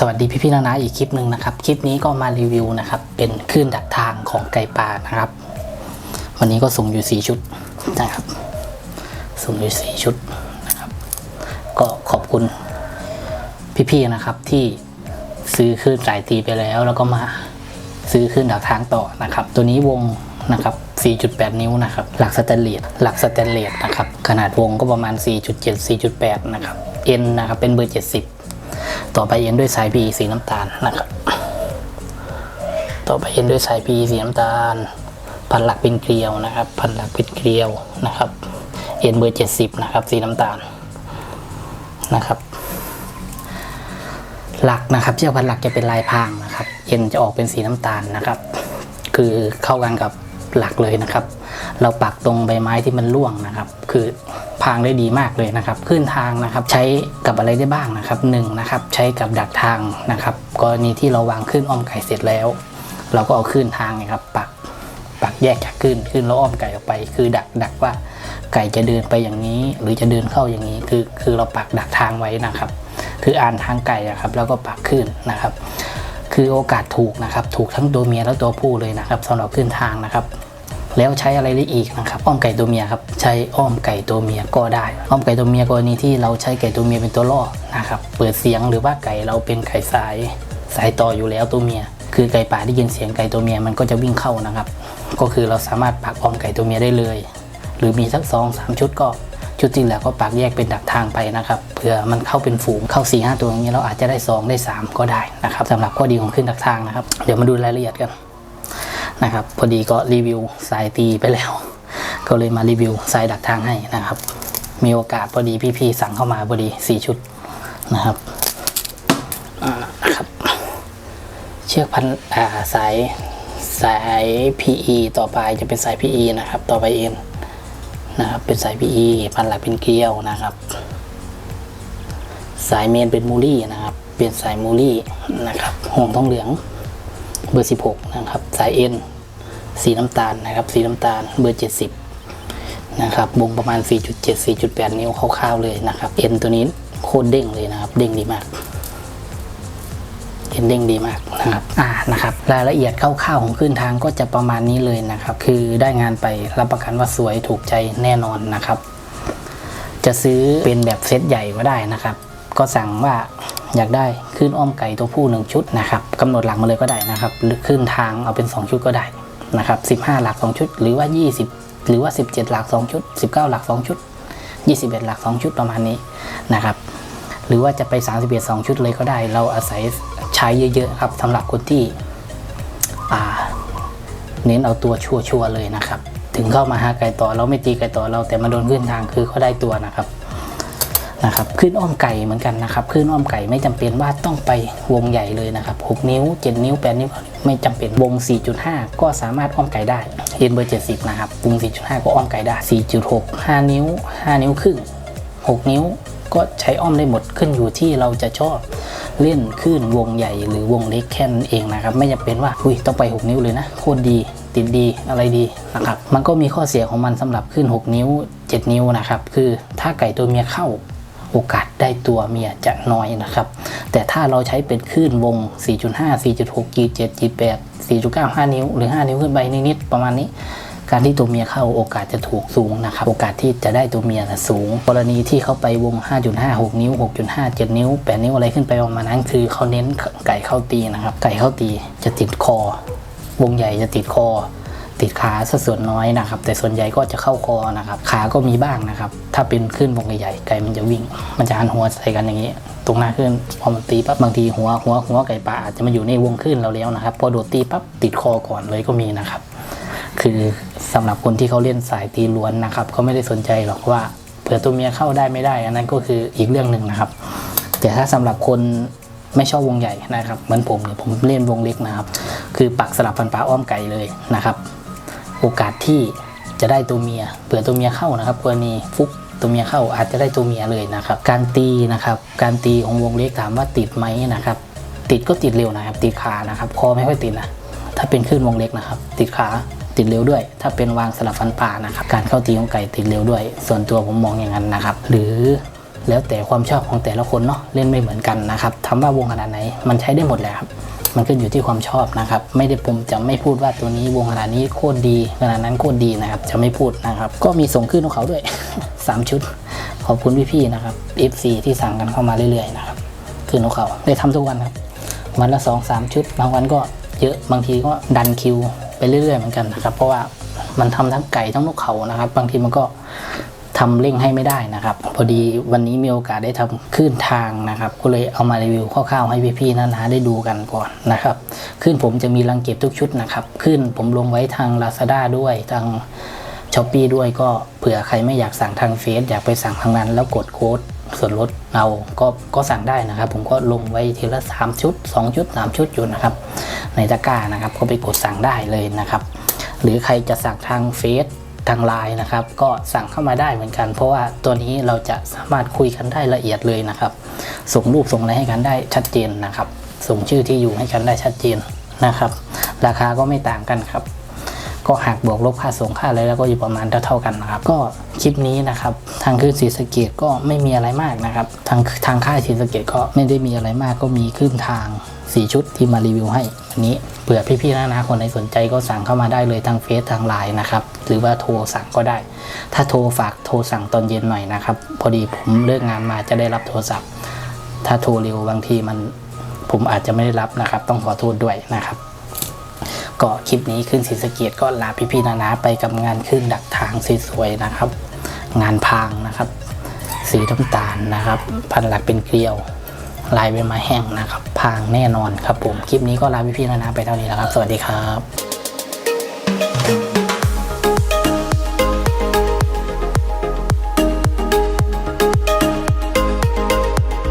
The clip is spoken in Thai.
สวัสดีพี่พี่ๆนาๆอีกคลิปหนึ่งนะครับ คลิปนี้ก็มารีวิวนะครับ เป็นคลื่นดักทางของไก่ป่านะครับ วันนี้ก็ส่งอยู่ 4 ชุดนะครับ ส่งอยู่ 4 ชุดนะครับ ก็ขอบคุณพี่ๆนะครับที่ซื้อคลื่นสายตีไปแล้ว แล้วก็มาซื้อคลื่นดักทางต่อนะครับ ตัวนี้วงนะครับ 4.8 นิ้วนะครับ หลักสแตนเลส หลักสแตนเลสนะครับ ขนาดวงก็ประมาณ 4.7 4.8 นะครับ N นะครับ เป็นเบอร์ 70 ต่อไปเอ็นด้วยสาย PE สีน้ำตาลนะครับ ต่อไปเอ็นด้วยสาย PE สีน้ำตาล พันหลักเป็นเกลียวนะครับ พันหลักเป็นเกลียวนะครับเอ็นเบอร์เจ็ดสิบนะครับ สีน้ำตาลนะครับ หลักนะครับเชือกพันหลักจะเป็นลายพรางนะครับเอ็นจะออกเป็นสีน้ำตาลนะครับ คือเข้ากันกับ หลักเลยนะครับ เราปักตรงใบไม้ที่มันร่วงนะครับ คือพางได้ดีมากเลยนะครับขึ้นทางนะครับใช้กับอะไรได้บ้างนะครับหนึ่งนะครับใช้กับดักทางนะครับ กรณีที่เราวางขึ้นอ้อมไก่เสร็จแล้ว เราก็เอาขึ้นทางนะครับ ปักปักแยกจากขึ้นขึ้นแล้วอ้อมไก่ออกไป คือดักดักว่าไก่จะเดินไปอย่างนี้ หรือจะเดินเข้าอย่างนี้ คือคือเราปักดักทางไว้นะครับ คืออ่านทางไก่อะครับ แล้วก็ปักขึ้นนะครับ คือโอกาสถูกนะครับ ถูกทั้งตัวเมียและตัวผู้เลยนะครับสำหรับขึ้นทางนะครับ แล้วใช้อะไรได้อีกนะครับอ้อมไก่ตัวเมียครับใช้อ้อมไก่ตัวเมียก็ได้ อ้อมไก่ตัวเมียกรณีที่เราใช้ไก่ตัวเมียเป็นตัวล่อนะครับเปิดเสียงหรือว่าไก่เราเป็นไก่สายสายต่ออยู่แล้วตัวเมีย คือไก่ป่าได้ยินเสียงไก่ตัวเมียมันก็จะวิ่งเข้านะครับ ก็คือเราสามารถปักอ้อมไก่ตัวเมียได้เลย หรือมีสักสองสามชุดก็ ชุดที่เหลือก็ปักแยกเป็นดักทางไปนะครับเผื่อมันเข้าเป็นฝูงเข้า4ีหตัวอย่างนี้เราอาจจะได้สองได้สามก็ได้นะครับสำหรับข้อดีของขึ้นดักทางนะครับ เดี๋ยวมาดูรายละเอียดกันนะครับพอดีก็รีวิวสายตีไปแล้ว ก็เลยมารีวิวสายดักทางให้นะครับ มีโอกาสพอดีพี่ๆสั่งเข้ามาพอดีสี่ชุดนะครับอ่าครับ เชือกพันอ่าสายสาย PE ต่อไปจะเป็นสาย PE นะครับ ต่อไปเอ็น นะครับ เป็นสาย PE พันหลักเป็นเกลียวนะครับ สายเมนเป็นมูลี่นะครับ เป็นสายมูลี่นะครับห่วงทองเหลืองเบอร์ 16 นะครับ สายเอ็นสีน้ำตาลนะครับ สีน้ำตาลเบอร์ 70 นะครับวงประมาณ 4.7 4.8 นิ้วคร่าวๆเลยนะครับเอ็นตัวนี้โคตรเด้งเลยนะครับ เด้งดีมาก เอนเด้งดีมากนะครับอ่านะครับรายละเอียดคร่าวๆของขึ้นทางก็จะประมาณนี้เลยนะครับ คือได้งานไปรับประกันว่าสวยถูกใจแน่นอนนะครับ จะซื้อเป็นแบบเซตใหญ่ก็ได้นะครับ ก็สั่งว่าอยากได้ขึ้นอ้อมไก่ตัวผู้หนึ่งชุดนะครับกำหนดหลักมาเลยก็ได้นะครับ หรือขึ้นทางเอาเป็น 2 ชุดก็ได้นะครับ15 หลัก 2 ชุด หรือว่า 20 หรือว่า 17 หลัก 2 ชุด 19 หลัก 2 ชุด 21 หลัก 2 ชุดประมาณนี้นะครับ หรือว่าจะไป 31 2 ชุดเลยก็ได้ เราอาศัย ใช้เยอะๆครับสำหรับคนที่เน้นเอาตัวชัวร์ๆเลยนะครับ ถึงเข้ามาหาไก่ต่อเราไม่ตีไก่ต่อเราแต่มาโดนขึ้นทางคือเขาได้ตัวนะครับนะครับขึ้นอ้อมไก่เหมือนกันนะครับขึ้นอ้อมไก่ไม่จำเป็นว่าต้องไปวงใหญ่เลยนะครับ 6 นิ้ว 7 นิ้ว 8 นิ้วไม่จำเป็นวง 4.5 ก็สามารถอ้อมไก่ได้เอ็นเบอร์ 70 นะครับวง 4.5 ก็อ้อมไก่ได้ 4.6 5 นิ้ว 5 นิ้วครึ่ง 6 นิ้วก็ใช้อ้อมได้หมดขึ้นอยู่ที่เราจะชอบ เล่นคลื่นวงใหญ่หรือวงเล็กแค่นั้นเองนะครับ ไม่จำเป็นว่าอุ้ยต้องไป 6 นิ้วเลยนะโคตรดีติดดีอะไรดีนะครับมันก็มีข้อเสียของมันสำหรับขึ้น 6 นิ้ว 7 นิ้วนะครับคือถ้าไก่ตัวเมียเข้าโอกาสได้ตัวเมียจะน้อยนะครับ แต่ถ้าเราใช้เป็นคลื่นวง 4.5 4.6 G7 G8 4.9 5 นิ้ว หรือ 5 นิ้วขึ้นไปนิดๆประมาณนี้ การที่ตัวเมียเข้าโอกาสจะถูกสูงนะครับโอกาสที่จะได้ตัวเมียสูง กรณีที่เขาไปวง 5.5 6 นิ้ว 6.5 7 นิ้ว8นิ้วอะไรขึ้นไปประมาณนั้น คือเขาเน้นไก่เข้าตีนะครับ ไก่เข้าตีจะติดคอ วงใหญ่จะติดคอ ติดขาสัดส่วนน้อยนะครับ แต่ส่วนใหญ่ก็จะเข้าคอนะครับขาก็มีบ้างนะครับ ถ้าเป็นขึ้นวงใหญ่ๆไก่มันจะวิ่ง มันจะหันหัวใส่กันอย่างนี้ตรงหน้าขึ้นพอมันตีปั๊บบางทีหัวหัวหัวไก่ป่าอาจจะมาอยู่ในวงขึ้นเราแล้วนะครับ พอโดดตีปั๊บติดคอก่อนเลยก็มีนะครับ คือสำหรับคนที่เขาเล่นสายตีล้วนนะครับเขาไม่ได้สนใจหรอกว่าเผื่อตัวเมียเข้าได้ไม่ได้ อันนั้นก็คืออีกเรื่องหนึ่งนะครับ แต่ถ้าสำหรับคนไม่ชอบวงใหญ่นะครับเหมือนผมเนี่ยผมเล่นวงเล็กนะครับ คือปักสลับฟันปลาอ้อมไก่เลยนะครับ โอกาสที่จะได้ตัวเมียเผื่อตัวเมียเข้านะครับกรณีฟุกตัวเมียเข้าอาจจะได้ตัวเมียเลยนะครับ การตีนะครับ การตีของวงเล็กถามว่าติดไหมนะครับ ติดก็ติดเร็วนะครับ ติดขานะครับ คอไม่ค่อยติดนะถ้าเป็นขึ้นวงเล็กนะครับ ติดขา ติดเร็วด้วย ถ้าเป็นวางสลับฟันปลานะครับการเข้าตีของไก่ติดเร็วด้วย ส่วนตัวผมมองอย่างนั้นนะครับ หรือแล้วแต่ความชอบของแต่ละคนเนาะเล่นไม่เหมือนกันนะครับถามว่าวงขนาดไหนมันใช้ได้หมดแหละครับมันขึ้นอยู่ที่ความชอบนะครับ ไม่ได้ผมจะไม่พูดว่าตัวนี้วงขนาดนี้โคตรดีขนาดนั้นโคตรดีนะครับ จะไม่พูดนะครับ ก็มีส่งขึ้นของเขาด้วยสามชุด ขอบคุณพี่ๆนะครับ FC ที่สั่งกันเข้ามาเรื่อยๆนะครับขึ้นของเขาได้ทำทุกวันครับวันละสองสามชุด บางวันก็เยอะบางทีก็ดันคิว ไปเรื่อยๆเหมือนกันนะครับ เพราะว่ามันทำทั้งไก่ทั้งนกเขานะครับ บางทีมันก็ทำเร่งให้ไม่ได้นะครับ พอดีวันนี้มีโอกาสได้ทำขึ้นทางนะครับ ก็เลยเอามารีวิวคร่าวๆให้พี่ๆนะๆได้ดูกันก่อนนะครับขึ้นผมจะมีรังเก็บทุกชุดนะครับขึ้นผมลงไว้ทาง Lazada ด้วยทางช้อปปีด้วยก็เผื่อใครไม่อยากสั่งทางเฟซอยากไปสั่งทางนั้นแล้วกดโค้ด ส่วนลดเอาก็ก็สั่งได้นะครับ ผมก็ลงไว้ทีละ 3 ชุด 2 ชุด 3 ชุดอยู่นะครับ ในตะกร้านะครับ ก็ไปกดสั่งได้เลยนะครับ หรือใครจะสั่งทางเฟซทางไลน์นะครับ ก็สั่งเข้ามาได้เหมือนกัน เพราะว่าตัวนี้เราจะสามารถคุยกันได้ละเอียดเลยนะครับ ส่งรูปส่งอะไรให้กันได้ชัดเจนนะครับ ส่งชื่อที่อยู่ให้กันได้ชัดเจนนะครับ ราคาก็ไม่ต่างกันครับ ก็หักบวกลบค่าส่งค่าอะไรแล้วก็อยู่ประมาณเท่าๆกันนะครับ ก็คลิปนี้นะครับ ทางขึ้นศรีสะเกดก็ไม่มีอะไรมากนะครับ ทางทางค่ายศรีสะเกดก็ไม่ได้มีอะไรมาก ก็มีขึ้นทางสีชุดที่มารีวิวให้วันนี้เผื่อพี่ๆนะนะคนไหนสนใจก็สั่งเข้ามาได้เลยทางเฟซทางไลน์นะครับ หรือว่าโทรสั่งก็ได้ ถ้าโทรฝากโทรสั่งตอนเย็นหน่อยนะครับ พอดีผมเลิกงานมาจะได้รับโทรศัพท์ ถ้าโทรเร็วบางทีมันผมอาจจะไม่ได้รับนะครับ ต้องขอโทษด้วยนะครับ ก็คลิปนี้ขึ้นศรีสะเกียดก็ลาพี่ๆนานาไปกับงานขึ้นดักทางสวยๆนะครับ งานพางนะครับ สีน้ำตาลนะครับ พันหลักเป็นเกลียว ลายเป็นไม้แห้งนะครับ พางแน่นอนครับผมคลิปนี้ก็ลาพี่ๆนานาไปเท่านี้แล้วครับ สวัสดีครับ